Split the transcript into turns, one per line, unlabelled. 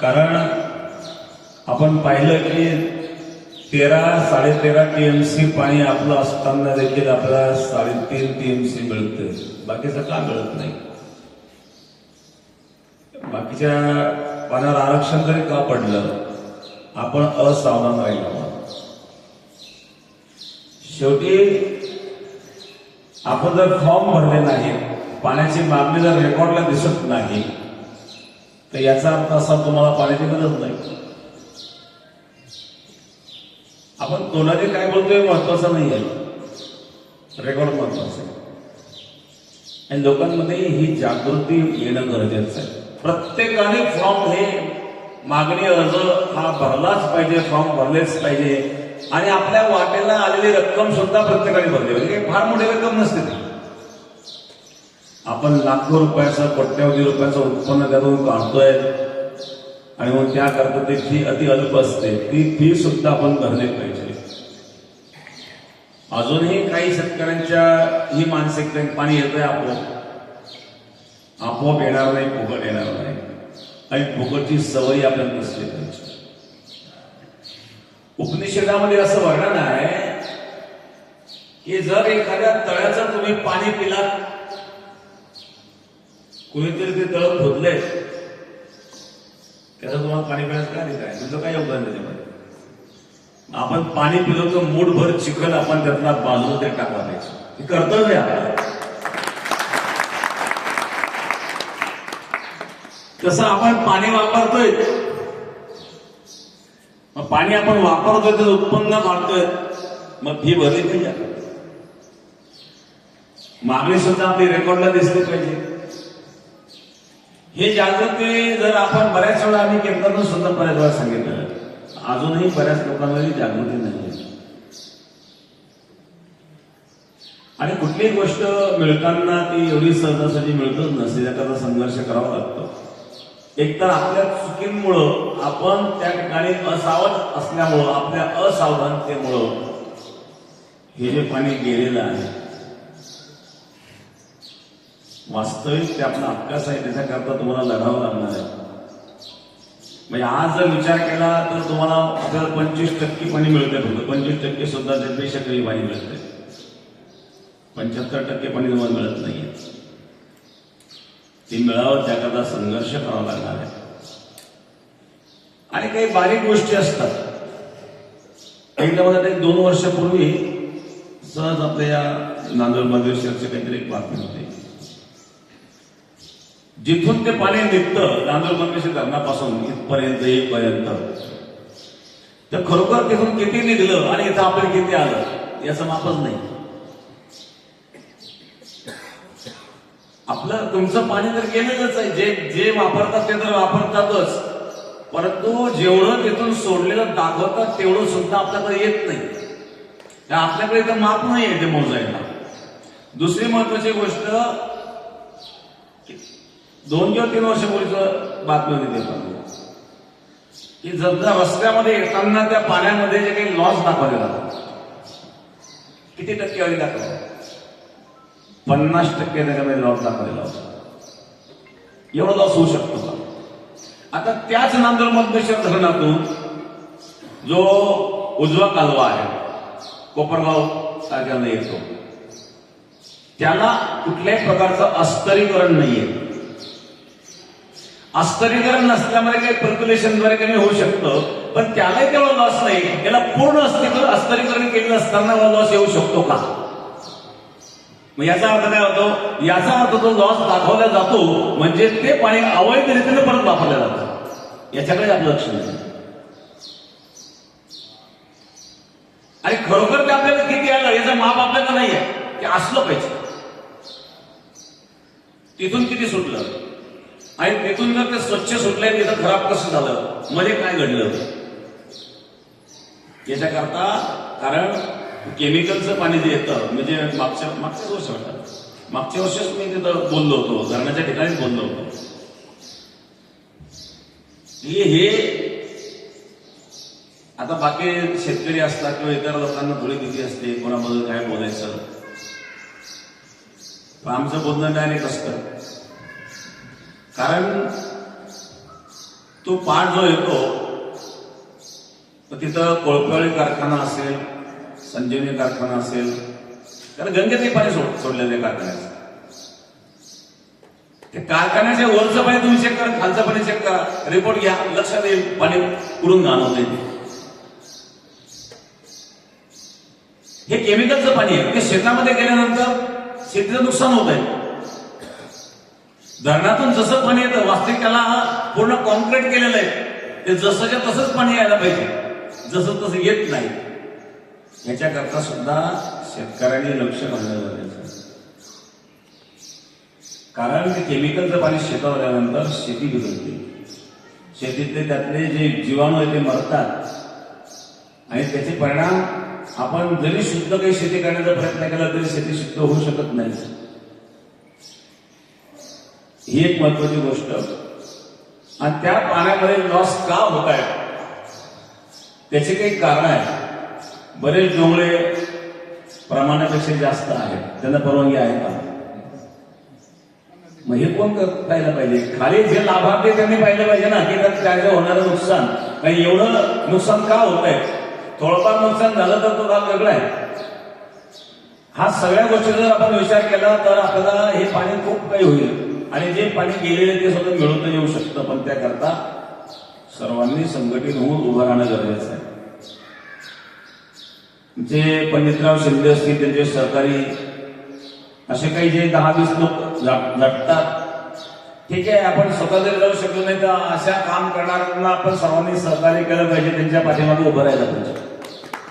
कारण आपण पाहिलं की तेरा साडेतेरा टीएमसी पाणी आपलं असताना देखील आपल्याला साडेतीन टीएमसी मिळतं बाकीचं का मिळत नाही? बाकीच्या पाण्यावर आरक्षण तरी का पडलं? आपण असावधान राहिलो. शेवटी आपण जर फॉर्म भरले नाही पाण्याची मागणी जर रेकॉर्डला दिसत नाही तर याचा अर्थ असा तुम्हाला पाण्याची गरज नाही आपण तोंडाने काय बोलतोय महत्वाचं नाही आहे रेकॉर्ड महत्वाचं आहे. आणि लोकांमध्ये ही जागृती येणं गरजेचं आहे. प्रत्येकाने फॉर्म हे मागणी अर्ज हा भरलाच पाहिजे फॉर्म भरलेच पाहिजे. आणि आपल्या वाटेला आलेली रक्कम सुद्धा प्रत्येकाने भरली पाहिजे. म्हणजे फार मोठी रक्कम नसते ती. आपण लाखो रुपयाचं कोट्यावधी रुपयाचं उत्पन्न त्यातून काढतोय आणि मग त्याकरता ती फी अति अल्प असते. ती फी सुद्धा आपण भरली पाहिजे. अजूनही काही शेतकऱ्यांच्या ही मानसिकता पाणी येतंय आपोआप. आपोआप येणार नाही फुकट येणार नाही. आणि फुकटची सवय आपल्याला नसली पाहिजे. उपनिषदामध्ये असं वर्णन आहे की जर एखाद्या तळ्याचं तुम्ही पाणी पिलात कुणीतरी ते तळ खोदलंय. त्याचं तुम्हाला पाणी पिण्यास काय अधिकार आहे? तुमचं काय योगदान त्याच्यामध्ये? आपण पाणी पिलो तर मूठभर चिखल आपण त्यातला बाजूला ते टाकला पाहिजे हे कर्तव्य आहे आपलं. तसं आपण पाणी वापरतोय मग पाणी आपण वापरतोय तर उत्पन्न काढतोय मग फी भरली पाहिजे मागणी सुद्धा आपली रेकॉर्डला दिसली पाहिजे. हे जागृती जर आपण बऱ्याच वेळा आम्ही केंद्रानं सुद्धा बऱ्याच वेळा सांगितलं. अजूनही बऱ्याच लोकांमध्ये जागृती नाही आणि कुठलीही गोष्ट मिळताना ती एवढी सहजासहजी मिळतच नसते त्याकरता संघर्ष करावा लागतो. एकतर आपल्या चुकींमुळं आपण त्या ठिकाणी असावध असल्यामुळं आपल्या असावधानतेमुळं हे जे पाणी गेलेलं आहे वास्तविक ते आपला अभ्यास आहे त्याच्याकरता तुम्हाला लढावं लागणार आहे. म्हणजे आज जर विचार केला तर तुम्हाला आपल्याला पंचवीस टक्के पाणी मिळते फक्त. पंचवीस टक्के सुद्धा त्यापेक्षा कमी पाणी मिळते पंच्याहत्तर टक्के पाणी तुम्हाला मिळत नाहीये. ती मिळावं त्याकरता संघर्ष करावा लागणार आहे. आणि काही बारीक गोष्टी असतात. एकदा मला एक दोन वर्षापूर्वी सहज आपल्या या नांदूर मधेश्वरचे काहीतरी एक बातमी होती. जिथून ते पाणी निघतं नांदूर मंगेश्वर धरणापासून इथपर्यंत येईपर्यंत तर खरोखर तिथून किती निघलं आणि इथं आपल्याला किती आलं याचं मापच नाही. आपलं तुमचं पाणी तर गेलेलंच आहे. जे जे वापरतात ते तर वापरतातच. परंतु जेवढं तिथून सोडलेलं दाखवतात तेवढं सुद्धा आपल्याकडे येत नाही. आपल्याकडे तर माप नाही आहे ते मोजायला. दुसरी महत्वाची गोष्ट दोन किंवा तीन वर्ष बातमी होती ते की जर रस्त्यामध्ये येताना त्या पाण्यामध्ये जे काही लॉस दाखवले जातात किती टक्केवारी दाखवतात पन्नास टक्के त्याच्यामध्ये लॉस दाखवलेला होता. एवढा लॉस होऊ शकतो का? आता त्याच नांदर मधमेश्वर धरणातून जो उजवा कालवा आहे कोपरगाव सारख्यानं येतो त्याला कुठल्याही प्रकारचं अस्तरीकरण नाहीये. अस्तरीकरण नसल्यामुळे काही पर्क्युलेशनद्वारे कमी होऊ शकतं पण त्यालाही तेवढा लॉस नाही. याला पूर्ण अस्तित्व अस्तरीकरण केलं असताना लॉस येऊ शकतो का? मग याचा अर्थ काय होतो? याचा अर्थ तो लॉस दाखवला जातो म्हणजे ते पाणी अवैध रीतीने परत वापरलं जातं. याच्याकडे आपलं लक्ष नाही. आणि खरोखर ते आपल्याला किती आलं? याचा माप आपल्याला नाही आहे ते असलं पाहिजे. तिथून किती सुटलं? आणि तिथून जर ते स्वच्छ सुटले तिथं खराब कसं झालं? मध्ये काय घडलं? याच्याकरता कारण केमिकलचं पाणी जे येतं म्हणजे मागच्या मागच्याच वर्ष वाटतं. मागच्या वर्षच मी तिथं बोललो होतो धरणाच्या ठिकाणीच बोललो होतो. की हे आता बाकी शेतकरी असतात किंवा इतर लोकांना थोडी भीती असते कोणाबद्दल काय बोलायचं? पण आमचं बोलणं डायरेक्ट असतं कारण तो पाठ जो येतो तर तिथं कोळपळी कारखाना असेल संजीवनी कारखाना असेल त्याला गंगेतही पाणी सोड सोडलेले कारखान्याचं. ते कारखान्याच्या वरचं पाणी तुम्ही चेक करा खालचं पाणी चेक करा रिपोर्ट घ्या लक्षात येईल पाणी पुरून घालवत हे केमिकलचं पाणी आहे. ते शेतामध्ये गेल्यानंतर शेतीचं नुकसान होत आहे धरणातून जसं पाणी येतं वास्तविक त्याला पूर्ण कॉन्क्रीट केलेलं आहे. ते जसंच्या तसंच पाणी यायला पाहिजे. जसं तसं येत नाही. याच्याकरता सुद्धा शेतकऱ्यांनी लक्ष घालणं गरजेचं कारण ते केमिकलचं पाणी शेतावर आल्यानंतर शेती बिघडते. शेतीतले त्यातले जे जीवाणू आहे ते मरतात. आणि त्याचे परिणाम आपण जरी शुद्ध काही शेती करण्याचा प्रयत्न केला तरी शेती शुद्ध होऊ शकत नाही. ही एक महत्वाची गोष्ट. आणि त्या पाण्यामध्ये लॉस का होत आहे त्याचे काही कारण आहे बरेच डोंगरे प्रमाणापेक्षा जास्त आहेत. त्यांना परवानगी आहे का? मग हे कोण कर- पाहिलं पाहिजे? खाली जे लाभार्थी त्यांनी पाहिलं पाहिजे ना की त्यात काय काय होणारं नुकसान. काही एवढं नुकसान का होत आहे थोडंफार नुकसान झालं तर तो भाग वेगळा आहे. हा सगळ्या गोष्टी जर आपण विचार केला तर आपल्याला हे पाणी खूप काही होईल. आणि जे पाणी गेलेले ते सुद्धा मिळवता येऊ शकतं पण त्याकरता सर्वांनी संघटित होऊन उभं राहणं गरजेचं आहे. जे पंडितराव शिंदे असतील त्यांचे सरकारी असे काही जे दहा वीस लोक झट- झटतात ठीक आहे आपण स्वतः जरी जाऊ शकलो नाही तर अशा काम करणाऱ्यांना आपण सर्वांनी सहकार्य केलं पाहिजे त्यांच्या पाठीमागे उभं राहायला पाहिजे.